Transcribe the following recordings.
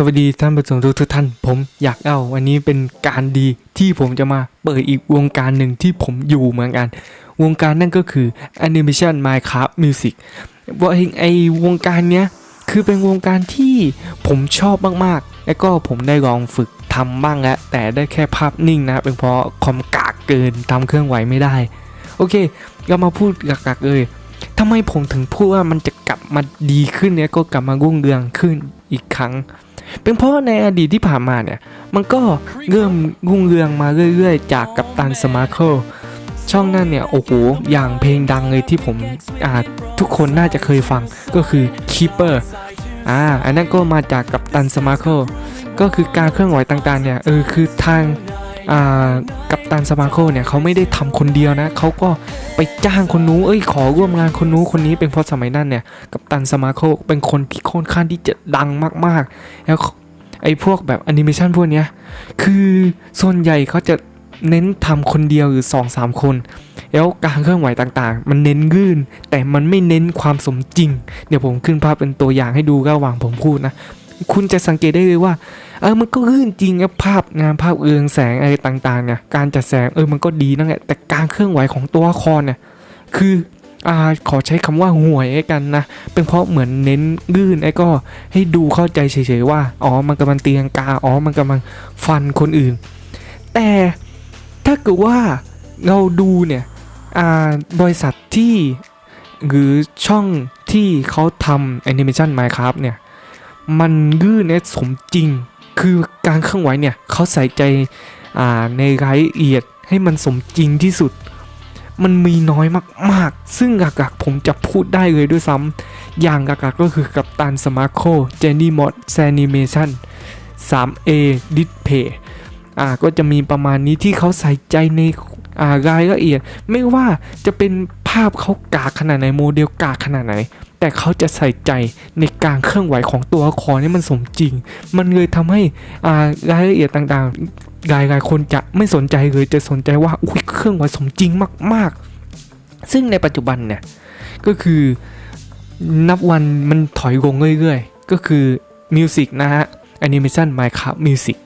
สวัสดีท่านผู้ชมทุกท่าน ผมอยากเอาวันนี้เป็นการดีที่ผมจะมาเปิดอีกวงการหนึ่งที่ผมอยู่เหมือนกัน วงการนั่นก็คือ Animation Minecraft Music ว่าไอ้ไอวงการเนี้ยคือเป็นวงการที่ผมชอบมากๆ แล้วก็ผมได้ลองฝึกทำบ้างแล้ว แต่ได้แค่ภาพนิ่งนะ เป็นเพราะคอมกากเกินทำเครื่องไหวไม่ได้ โอเคเรามาพูดกักๆเลยทำไมผมถึงพูดว่ามันจะกลับมาดีขึ้นเนี่ยก็กลับมารุ่งเรืองขึ้นอีกครั้ง เป็นเพราะในอดีตที่ผ่านมาเนี่ย มันก็เริ่มรุ่งเรืองมาเรื่อยๆ จากกัปตันสมาร์เคิลช่องนั้นเนี่ย โอ้โห อย่างเพลงดังเลยที่ผมอ่าทุกคนน่าจะเคยฟังก็คือ Keeper อ่าอันนั้นก็มาจากกัปตันสมาร์เคิลก็คือการเคลื่อนไหวต่างๆเนี่ย เออ คือทาง กัปตันสมาร์เคิลเนี่ยเขาไม่ได้ทำคนเดียวนะเขาก็ไปจ้างคนนู้นเอ้ยขอร่วมงานคนนู้นคนนี้เป็นเพราะสมัยนั้นเนี่ยกัปตันสมาร์เคิลเป็นคนที่ค่อนข้างที่จะดังมากๆ แล้วไอ้พวกแบบแอนิเมชันพวกเนี้ยคือส่วนใหญ่เขาจะเน้นทำคนเดียวหรือ2-3คน แล้วการเคลื่อนไหวต่างๆ มันเน้นยื่นแต่มันไม่เน้นความสมจริง เดี๋ยวผมขึ้นภาพเป็นตัวอย่างให้ดูระหว่างผมพูดนะ คุณจะสังเกตได้เลยว่า เออมันก็ลื่นจริงอะภาพงานภาพเรืองแสงอะไรต่างๆเนี่ยการจัดแสงเออมันก็ดีนั่นแหละแต่การเคลื่อนไหวของตัวละครเนี่ยคืออ่าขอใช้คำว่าห่วยไอ้กันนะ เป็นเพราะเหมือนเน้นลื่นไอ้ก็ให้ดูเข้าใจเฉยๆว่า อ๋อ มันกำลังเตียงกา อ๋อ มันกำลังฟันคนอื่น แต่ถ้าเกิดว่าเราดูเนี่ย อ่า บริษัทที่หรือช่องที่เขาทำแอนิเมชัน Minecraft เนี่ย มันลื่นและสมจริง คือการเคลื่อนไหวเนี่ยเขาใส่ใจในรายละเอียดให้มันสมจริงที่สุด มันมีน้อยมากๆ ซึ่งหลักๆผมจะพูดได้เลยด้วยซ้ำอย่างหลักๆก็คือกับตันสมาร์โคเจนนี่มอดแซนิเมชัน 3A Display อ่าก็จะมีประมาณนี้ที่เขาใส่ใจในอ่ารายละเอียด ไม่ว่าจะเป็นภาพเขากากขนาดไหนโมเดลกากขนาดไหน แต่เขาจะใส่ใจในการเคลื่อนไหวของตัวละครให้มันสมจริง มันเลยทำให้รายละเอียดต่างๆ หลายๆคนจะไม่สนใจเลยจะสนใจว่าอุ้ยเครื่องไหวสมจริงมาก ๆ ซึ่งในปัจจุบันเนี่ยก็คือนับวันมันถอยลงเรื่อยๆ ก็คือมิวสิกนะฮะแอนิเมชัน Minecraft Music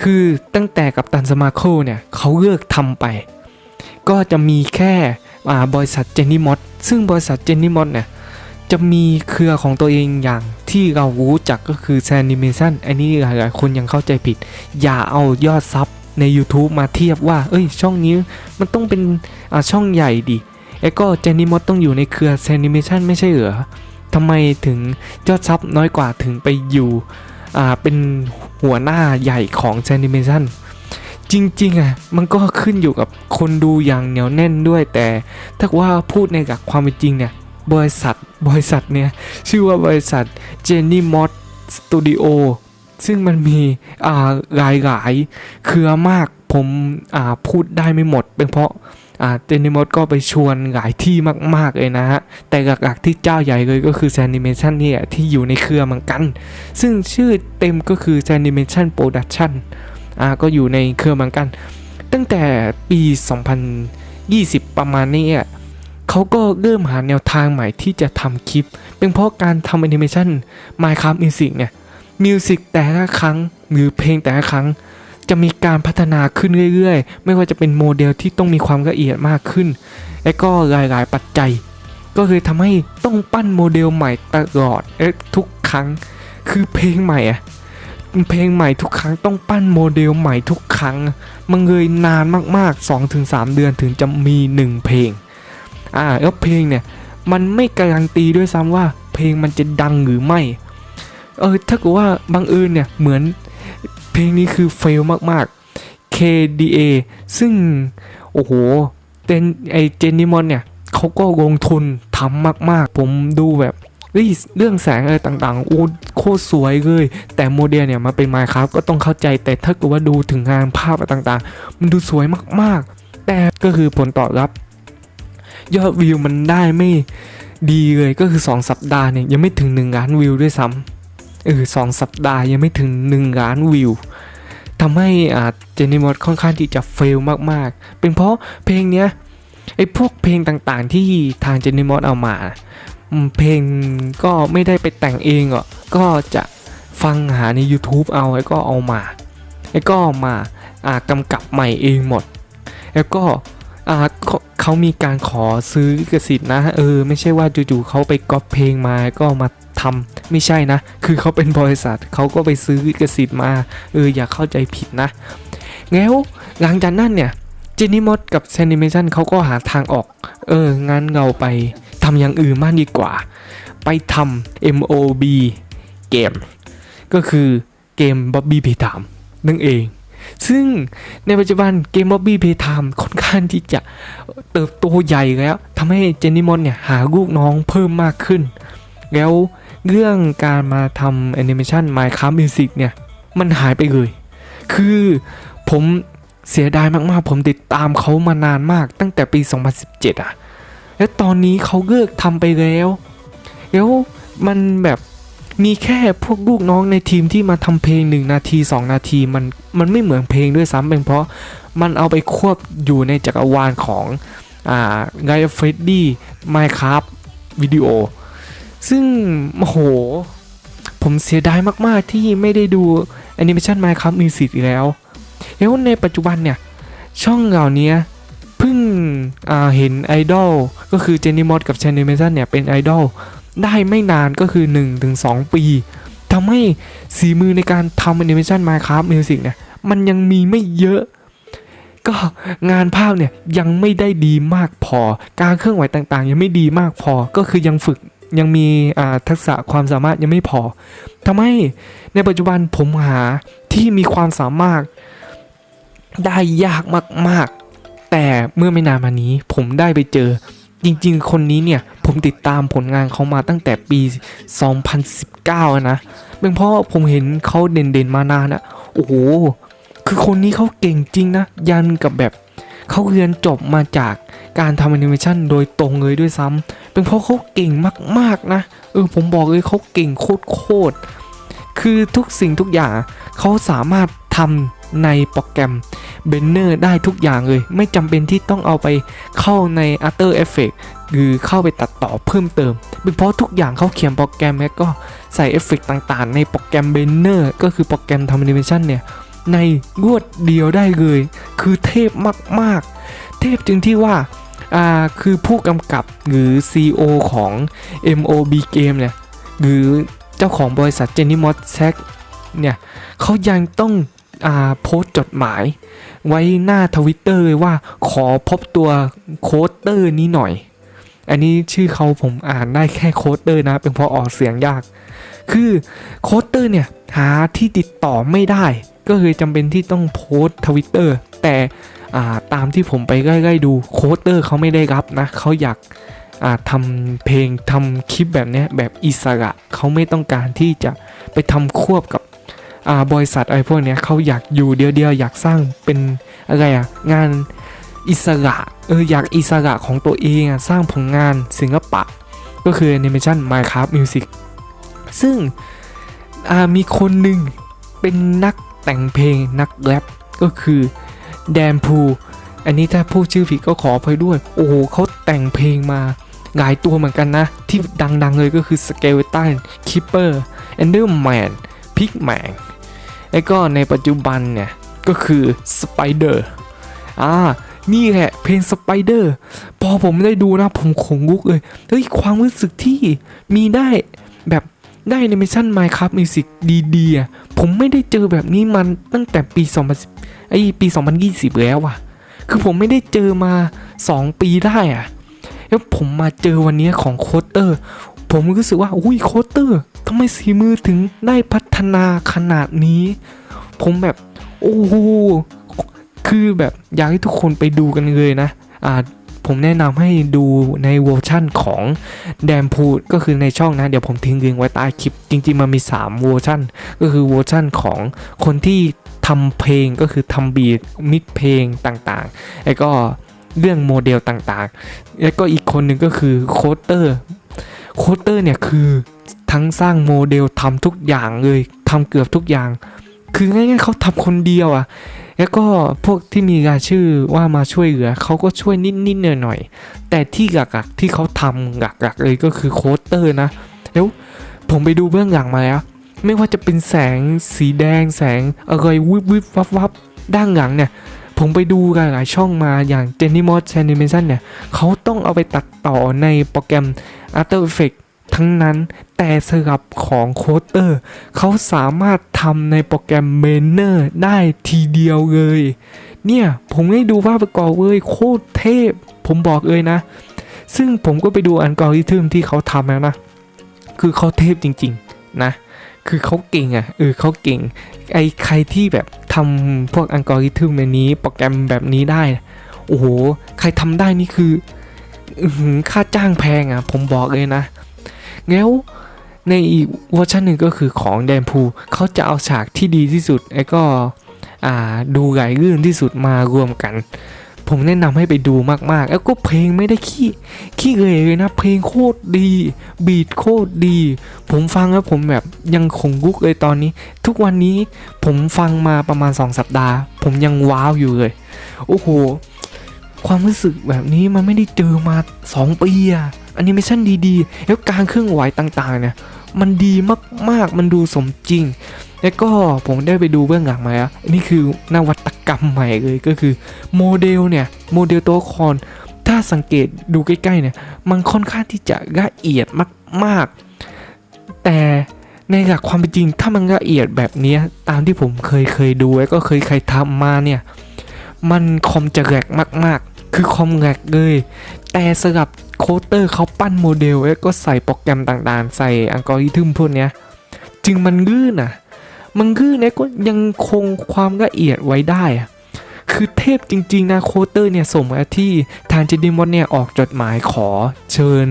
คือตั้งแต่กับตันสมาโคเนี่ยเขาเลิกทำไป ก็จะมีแค่บริษัทเจนนี่มอสซึ่งบริษัทเจนนี่มอสเนี่ย จะมีเครือของตัวเองอย่างที่เรารู้จักก็คือแซนิเมชันอันนี้หลายๆคนยังเข้าใจผิด อย่าเอายอดซับใน YouTube มาเทียบว่า เอ้ย ช่องนี้มันต้องเป็นช่องใหญ่ดิแล้วก็เจนนี่มอสต้องอยู่ในเครือแซนิเมชันไม่ใช่เหรอทำไมถึงยอดซับน้อยกว่าถึงไปอยู่อ่าเป็นหัวหน้าใหญ่ของแซนิเมชันจริงๆอะมันก็ขึ้นอยู่กับคนดูอย่างเหนียวแน่นด้วยแต่ ถ้าว่าพูดในหลักความเป็นจริงเนี่ย บริษัทบริษัทเนี่ย ชื่อว่าบริษัท Jenny Mod Studio ซึ่งมันมีอ่าหลายหลายเครือมากผมอ่าพูดได้ไม่หมด เป็นเพราะอ่าเจนนี่มดก็ไปชวนหลายที่มาก ๆ เลยนะฮะ แต่หลัก ๆ ที่เจ้าใหญ่เลยก็คือ s a n i m a t i o n เนี่ยที่อยู่ในเครือเหมือนกัน ซึ่งชื่อเต็มก็คือ s a n i m a t i o n Production อ่าก็อยู่ในเครือเหมือนกัน ตั้งแต่ปี 2020 ประมาณนี้ เขาก็เริ่มหาแนวทางใหม่ที่จะทำคลิป เป็นเพราะการทำแอนิเมชัน Minecraft Music เนี่ยมิวสิกแต่ละครั้งหรือเพลงแต่ละครั้ง จะมีการพัฒนาขึ้นเรื่อยๆ ไม่ว่าจะเป็นโมเดลที่ต้องมีความละเอียดมากขึ้น และก็หลายๆปัจจัย ก็คือทำให้ต้องปั้นโมเดลใหม่ตลอดทุกครั้ง คือเพลงใหม่อะเพลงใหม่ทุกครั้งต้องปั้นโมเดลใหม่ทุกครั้ง มันเลยนานมากๆ 2-3 เดือนถึงจะมี 1 เพลง อ่าแล้วเพลงเนี่ยมันไม่การันตีด้วยซ้ำว่า เพลงมันจะดังหรือไม่ เออถ้าเกิดว่าบังเอิญเนี่ยเหมือนเพลงนี้คือเฟลมากๆ KDA ซึ่ง โอ้โหเจนไอเจนนิมอนเนี่ยเขาก็ลงทุนทำมากๆ ผมดูแบบเฮ้ยเรื่องแสงอะไรต่างๆ โอ้โคตรสวยเลย แต่โมเดลเนี่ยมาเป็นไมค์ครับก็ต้องเข้าใจแต่ถ้าเกิดว่าดูถึงงานภาพอะไรต่างๆ มันดูสวยมากๆ แต่ก็คือผลตอบรับ ยอดวิวมันได้ไม่ดีเลยก็คือ 2 สัปดาห์เนี่ยยังไม่ถึง1ล้านวิวด้วยซ้ำเออสองสัปดาห์ยังไม่ถึง1ล้านวิวทำให้อ่าเจนนี่มอดค่อนข้างที่จะเฟลมากๆ เป็นเพราะเพลงเนี้ยไอ้พวกเพลงต่างๆ ที่ทางเจนนี่มอดเอามา เพลงก็ไม่ได้ไปแต่งเองหรอกก็จะฟังหาใน YouTube เอาแล้วก็เอามา แล้วก็มาอ่ากำกับใหม่เองหมด แล้วก็ อ่าเขาเขามีการขอซื้อลิขสิทธิ์นะ เออ ไม่ใช่ว่าจู่ๆเขาไปก๊อปเพลงมาก็มาทำไม่ใช่นะ คือเขาเป็นบริษัทเขาก็ไปซื้อลิขสิทธิ์มา เออ อย่าเข้าใจผิดนะ แล้วหลังจากนั้นเนี่ยเจนี่มดกับแซนิเมชันเขาก็หาทางออก เออ งั้นเราไปทำอย่างอื่นมากดีกว่า ไปทำ MOB เกม ก็คือเกม Bobby Playtime นั่นเอง ซึ่งในปัจจุบันเกม Bobby Playtime ค่อนข้างที่จะเติบโตใหญ่แล้วทำให้เจนนี่มอนเนี่ยหาลูกน้องเพิ่มมากขึ้น แล้วเรื่องการมาทำแอนิเมชัน Minecraft Music เนี่ย มันหายไปเลย คือผมเสียดายมากๆ ผมติดตามเขามานานมากตั้งแต่ปี 2017 อะ แล้วตอนนี้เขาเลิกทำไปแล้ว แล้วมันแบบ มีแค่พวกลูกน้องในทีมที่มาทำเพลง 1 นาที 2 นาทีมันมันไม่เหมือนเพลงด้วยซ้ำเป็นเพราะมันเอาไปควบอยู่ในจักรวาลของอ่าไกเฟรดดี้ไมค์ครับวิดีโอ ซึ่งโอ้โห ผมเสียดายมาก ๆ ที่ไม่ได้ดูแอนิเมชัน Minecraft Music อีกแล้วแล้วในปัจจุบันเนี่ย ช่องเหล่านี้เพิ่งเห็นไอดอลก็คือเจนนี่มอดกับแชนนิเมชันเนี่ยเป็นไอดอล ได้ไม่นานก็คือ 1-2 ปีทำให้สีมือในการทำแอนิเมชัน Minecraft Music เนี่ยมันยังมีไม่เยอะ ก็งานภาพเนี่ยยังไม่ได้ดีมากพอ การเคลื่อนไหวต่างๆ ยังไม่ดีมากพอก็คือยังฝึกยังมีทักษะความสามารถยังไม่พอทำให้ในปัจจุบันผมหาที่มีความสามารถได้ยากมากๆ แต่เมื่อไม่นานมานี้ผมได้ไปเจอ จริง ๆ คนนี้เนี่ยผมติดตามผลงานเขามาตั้งแต่ปี 2019 นะเป็นเพราะผมเห็นเขาเด่นๆมานานอะโอ้โห คือคนนี้เขาเก่งจริงนะ ยันกับแบบเขาเรียนจบมาจากการทำแอนิเมชันโดยตรงเลยด้วยซ้ำเป็นเพราะเขาเก่งมากๆนะ เออผมบอกเลยเขาเก่งโคตรๆคือทุกสิ่งทุกอย่างเขาสามารถทำ ในโปรแกรมเบนเนอร์ได้ทุกอย่างเลย ไม่จำเป็นที่ต้องเอาไปเข้าใน After Effects หรือเข้าไปตัดต่อเพิ่มเติม เป็นเพราะทุกอย่างเขาเขียนโปรแกรมแล้วก็ใส่เอฟเฟกต์ต่างๆ ในโปรแกรมเบนเนอร์ก็คือโปรแกรมทำแอนิเมชันเนี่ยในรวดเดียวได้เลย คือเทพมากๆ เทพจึงที่ว่าอ่าคือผู้กำกับหรือ CEO ของ MOB Game เนี่ยหรือเจ้าของบริษัท Jenny m o s s a c เนี่ยเขายังต้อง อาโพสต์จดหมาย ไว้หน้าทวิตเตอร์เลยว่าขอพบตัวโค้ดเตอร์นี้หน่อย อันนี้ชื่อเขาผมอ่านได้แค่โค้ดเตอร์นะ เป็นเพราะออกเสียงยาก คือโค้ดเตอร์เนี่ย หาที่ติดต่อไม่ได้ ก็เลยจำเป็นที่ต้องโพสทวิตเตอร์แต่ตามที่ผมไปใกล้ๆดูโค้ดเตอร์เขาไม่ได้รับนะเขาอยากาทำเพลงทำคลิปแบบนี้แบบอิสระเขาไม่ต้องการที่จะไปทำควบกับ อ่าบริษัทอะไรพวกเนี้ยเขาอยากอยู่เดียวๆอยากสร้างเป็นอะไรอะงานอิสระเอออยากอิสระของตัวเองอะสร้างผลงานศิลปะ ก็คือ Animation Minecraft Music ซึ่งมีคนหนึ่งเป็นนักแต่งเพลงนักแรปก็คือแดนพูอันนี้ถ้าพูดชื่อผิดก็ขออภัยด้วย โอ้โหเขาแต่งเพลงมาหลายตัวเหมือนกันนะ ที่ดังๆเลยก็คือ Skeleton Keeper Enderman Pigman แล้วก็ในปัจจุบันเนี่ย ก็คือ Spider อ่านี่แหละเพลง Spider พอผมได้ดูนะผมขนลุกเลยเฮ้ยความรู้สึกที่มีได้แบบได้ Animation Minecraft Music ดีๆผมไม่ได้เจอแบบนี้มันตั้งแต่ปี 2010ไอปี 2020 แล้วอะคือผมไม่ได้เจอมา 2 ปีได้อะแล้วผมมาเจอวันนี้ของโคเตอร์ ผมรู้สึกว่าอุ้ยโคเตอร์ทำไมสีมือถึงได้พัฒนาขนาดนี้ ผมแบบ โอ้โหคือแบบอยากให้ทุกคนไปดูกันเลยนะอ่าผมแนะนำให้ดูในเวอร์ชั่นของแดมพูดก็คือในช่องนะ เดี๋ยวผมทิ้งลิงก์ไว้ใต้คลิป จริงๆ มันมี 3 เวอร์ชันก็คือเวอร์ชันของคนที่ทำเพลงก็คือทำบีทมิกเพลงต่างๆ แล้วก็เรื่องโมเดลต่างๆ แล้วก็อีกคนหนึ่งก็คือโคเตอร์ โคเตอร์เนี่ยคือทั้งสร้างโมเดลทำทุกอย่างเลยทำเกือบทุกอย่าง คือง่ายๆเขาทำคนเดียวอะ่ะ แล้วก็พวกที่มีรายชื่อว่ามาช่วยเหลือเขาก็ช่วยนิดๆหน่อยๆแต่ที่หลักๆที่เขาทำหลักๆเลยก็คือโคเตอร์นะแล้วผมไปดูเบื้องหลังมาแล้ว ไม่ว่าจะเป็นแสงสีแดงแสงอะไรวิบวิบวับวับด้านหลังเนี่ยผมไปดูหลายช่องมาอย่าง j e n n y m o s Animation เนี่ยเขาต้องเอาไปตัดต่อในโปรแกรม After Effects ทั้งนั้นแต่สำหรับของโคเตอร์เขาสามารถทำในโปรแกรม m a n e r ได้ทีเดียวเลย เนี่ยผมได้ดูภาพประกอบเลยโคตรเทพ ผมบอกเลยนะ ซึ่งผมก็ไปดูอัลกอริทึมที่เขาทำแล้วนะ คือเขาเทพจริงๆนะ คือเขาเก่งอะเออเขาเก่ง ไอ้ใครที่แบบทำพวกอัลกอริทึมแบบนี้โปรแกรมแบบนี้ได้ โอ้โห ใครทำได้นี่คือ ค่าจ้างแพงอะ ผมบอกเลยนะแล้วในอีกเวอร์ชันหนึ่งก็คือของแดนพูเขาจะเอาฉากที่ดีที่สุดไอ้ก็อ่าดูไหลลื่นที่สุดมารวมกัน ผมแนะนำให้ไปดูมากๆ แล้วก็เพลงไม่ได้ขี้ขี้เลยเลยนะ เพลงโคตรดี บีทโคตรดี ผมฟังแล้วผมแบบยังขงลุกเลยตอนนี้ ทุกวันนี้ผมฟังมาประมาณ 2 สัปดาห์ ผมยังว้าวอยู่เลย โอ้โห ความรู้สึกแบบนี้มันไม่ได้เจอมา 2 ปีอะแอนิเมชันดีๆ แล้วการเคลื่อนไหวต่างๆ เนี่ย มันดีมากๆ มันดูสมจริง แล้วก็ผมได้ไปดูเบื้องหลังมาแล้วอันนี่คือนวัตกรรมใหม่เลยก็คือโมเดลเนี่ย โมเดลตัวละครถ้าสังเกตดูใกล้ๆเนี่ย มันค่อนข้างที่จะละเอียดมากๆ แต่ในหลักความเป็นจริงถ้ามันละเอียดแบบนี้ตามที่ผมเคยเคยดูแล้วก็เคยใครทำมาเนี่ย มันคอมจะแหลกมากๆ คือคอมแหลกเลย แต่สำหรับโคเตอร์เขาปั้นโมเดลแล้วก็ใส่โปรแกรมต่างๆ ใส่อัลกอริทึมพวกเนี้ย จึงมันลื่นอะ มันลื่นแล้วก็ยังคงความละเอียดไว้ได้อะคือเทพจริง ๆ นะโคเตอร์เนี่ยส่งมาที่ทางเจดิมอนเนี่ยออกจดหมายขอเชิญ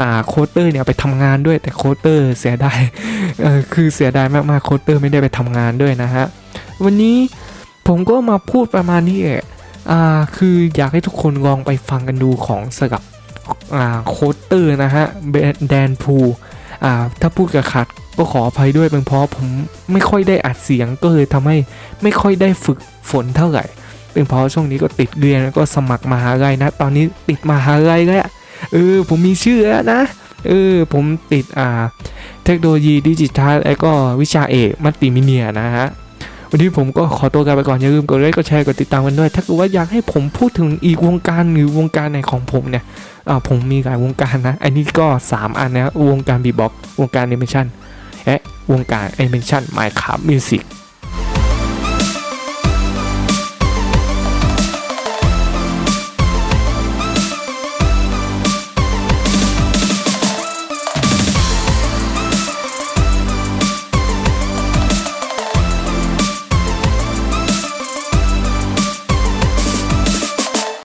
อ่าโคเตอร์เนี่ยไปทำงานด้วยแต่โคเตอร์เสียดายเออคือเสียดายมากๆโคเตอร์ไม่ได้ไปทำงานด้วยนะฮะ วันนี้ผมก็มาพูดประมาณนี้แหละ อ่าคืออยากให้ทุกคนลองไปฟังกันดูของสกับอ่าโคเตอร์นะฮะแดนพูอ่าถ้าพูดกับขัดก็ขออภัยด้วยเป็นเพราะผมไม่ค่อยได้อัดเสียงก็เลยทำให้ไม่ค่อยได้ฝึกฝนเท่าไหร่ เป็นเพราะช่วงนี้ก็ติดเรียนแล้วก็สมัครมหาลัยนะ ตอนนี้ติดมหาลัยแล้วเออผมมีชื่อแล้วนะเออผมติดอ่าเทคโนโลยีดิจิทัลแล้วก็วิชาเอกมัลติมีเนียนะฮะ วันนี้ผมก็ขอตัวกันไปก่อน อย่าลืมกดไลค์กดแชร์กดติดตามกันด้วย ถ้าเกิดว่าอยากให้ผมพูดถึงอีกวงการหรือวงการไหนของผมเนี่ยอ่าผมมีหลายวงการนะ อันนี้ก็ 3 อันนะ วงการบีบ็อกวงการแอนิเมชันและวงการแอนิเมชันไมค์ครับมิวสิก